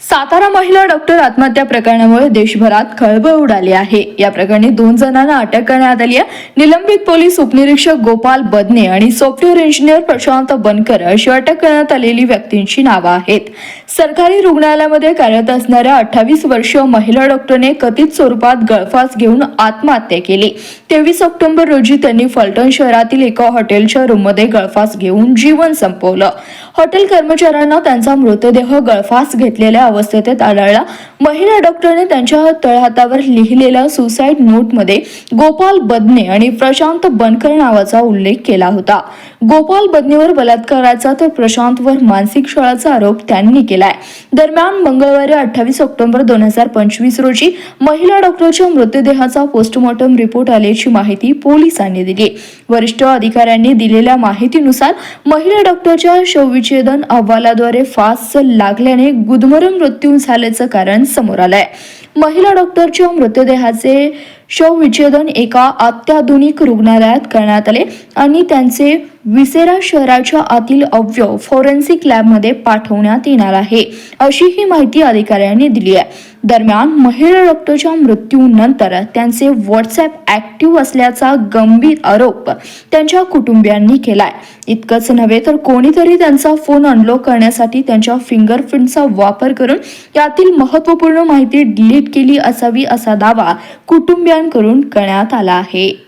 सातारा महिला डॉक्टर आत्महत्या प्रकरणामुळे देशभरात खळबळ उडाली आहे. या प्रकरणी दोन जणांना अटक करण्यात आली आहे. निलंबित पोलीस उपनिरीक्षक गोपाल बदने आणि सॉफ्टवेअर इंजिनियर प्रशांत बनकर अशी अटक करण्यात आलेली व्यक्तींची नावं आहेत. सरकारी रुग्णालयामध्ये कार्यरत असणाऱ्या अठ्ठावीस वर्षीय महिला डॉक्टरने कथित स्वरूपात गळफास घेऊन आत्महत्या केली. तेवीस ऑक्टोबर रोजी त्यांनी फलटण शहरातील एका हॉटेलच्या रूममध्ये गळफास घेऊन जीवन संपवलं. हॉटेल कर्मचाऱ्यांना त्यांचा मृतदेह गळफास घेतलेल्या अवस्थेत आढळला. महिला डॉक्टरने त्यांच्या तळहातावर लिहिलेल्या सुसाईड नोटमध्ये गोपाल बदने आणि प्रशांत बनकर नावाचा उल्लेख केला होता. गोपाल बदनेवर बलात्काराचा तर प्रशांतवर मानसिक छळाचा आरोप त्यांनी केलाय. दरम्यान मंगळवारी अठ्ठावीस ऑक्टोबर दोन हजार पंचवीस रोजी महिला डॉक्टरच्या मृतदेहाचा पोस्टमॉर्टम रिपोर्ट आल्याची माहिती पोलिसांनी दिली. वरिष्ठ अधिकाऱ्यांनी दिलेल्या माहितीनुसार महिला डॉक्टरच्या शवविच्छेदन अहवालाद्वारे फास लागल्याने गुदमरून मृत्यू झाल्याचं कारण समोर आलंय. महिला डॉक्टरच्या मृतदेहाचे शवविच्छेदन एका अत्याधुनिक रुग्णालयात करण्यात आले आणि त्यांचे विसेरा शहराच्या आतील अवयव फॉरेन्सिक लॅबमध्ये पाठवण्यात येणार आहे अशी ही माहिती अधिकाऱ्यांनी दिली आहे. दरम्यान महिला डॉक्टरच्या मृत्यूनंतर त्यांचे व्हॉट्सॲप ॲक्टिव्ह असल्याचा गंभीर आरोप त्यांच्या कुटुंबियांनी केलाय. इतकंच नव्हे तर कोणीतरी त्यांचा फोन अनलॉक करण्यासाठी त्यांच्या फिंगरप्रिंटचा वापर करून यातील महत्त्वपूर्ण माहिती डिलीट केली असावी असा दावा कुटुंबियांकडून करण्यात आला आहे.